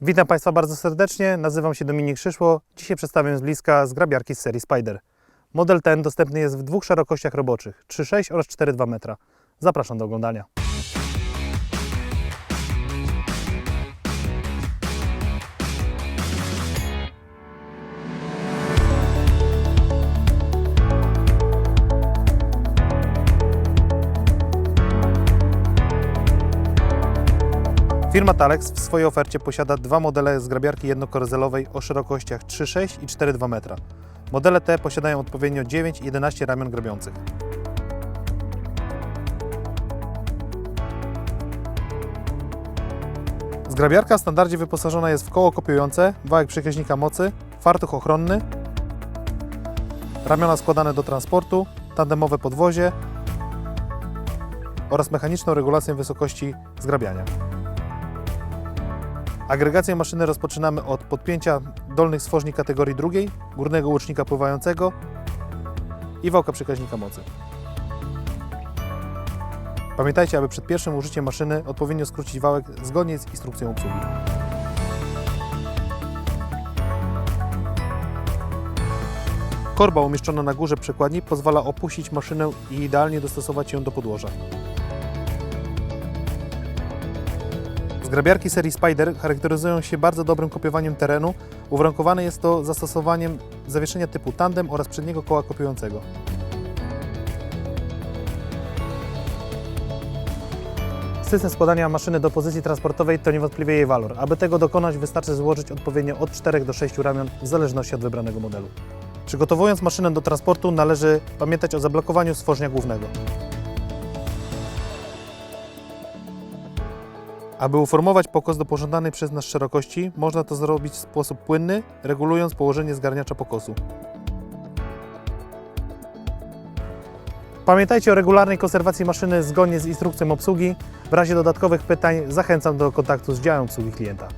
Witam Państwa bardzo serdecznie, nazywam się Dominik Szyszło. Dzisiaj przedstawię z bliska zgrabiarki z serii Spider. Model ten dostępny jest w dwóch szerokościach roboczych 3,6 oraz 4,2 metra. Zapraszam do oglądania. Firma Talex w swojej ofercie posiada dwa modele zgrabiarki jednokoryzelowej o szerokościach 3,6 i 4,2 metra. Modele te posiadają odpowiednio 9 i 11 ramion grabiących. Zgrabiarka w standardzie wyposażona jest w koło kopiujące, wałek przekaźnika mocy, fartuch ochronny, ramiona składane do transportu, tandemowe podwozie oraz mechaniczną regulację wysokości zgrabiania. Agregację maszyny rozpoczynamy od podpięcia dolnych stworzni kategorii drugiej, górnego łucznika pływającego i wałka przekaźnika mocy. Pamiętajcie, aby przed pierwszym użyciem maszyny odpowiednio skrócić wałek zgodnie z instrukcją obsługi. Korba umieszczona na górze przekładni pozwala opuścić maszynę i idealnie dostosować ją do podłoża. Zgrabiarki serii Spider charakteryzują się bardzo dobrym kopiowaniem terenu. Uwarunkowane jest to zastosowaniem zawieszenia typu tandem oraz przedniego koła kopiującego. System składania maszyny do pozycji transportowej to niewątpliwie jej walor. Aby tego dokonać wystarczy złożyć odpowiednio od 4 do 6 ramion w zależności od wybranego modelu. Przygotowując maszynę do transportu należy pamiętać o zablokowaniu stworzenia głównego. Aby uformować pokos do pożądanej przez nas szerokości, można to zrobić w sposób płynny, regulując położenie zgarniacza pokosu. Pamiętajcie o regularnej konserwacji maszyny zgodnie z instrukcją obsługi. W razie dodatkowych pytań zachęcam do kontaktu z działem obsługi klienta.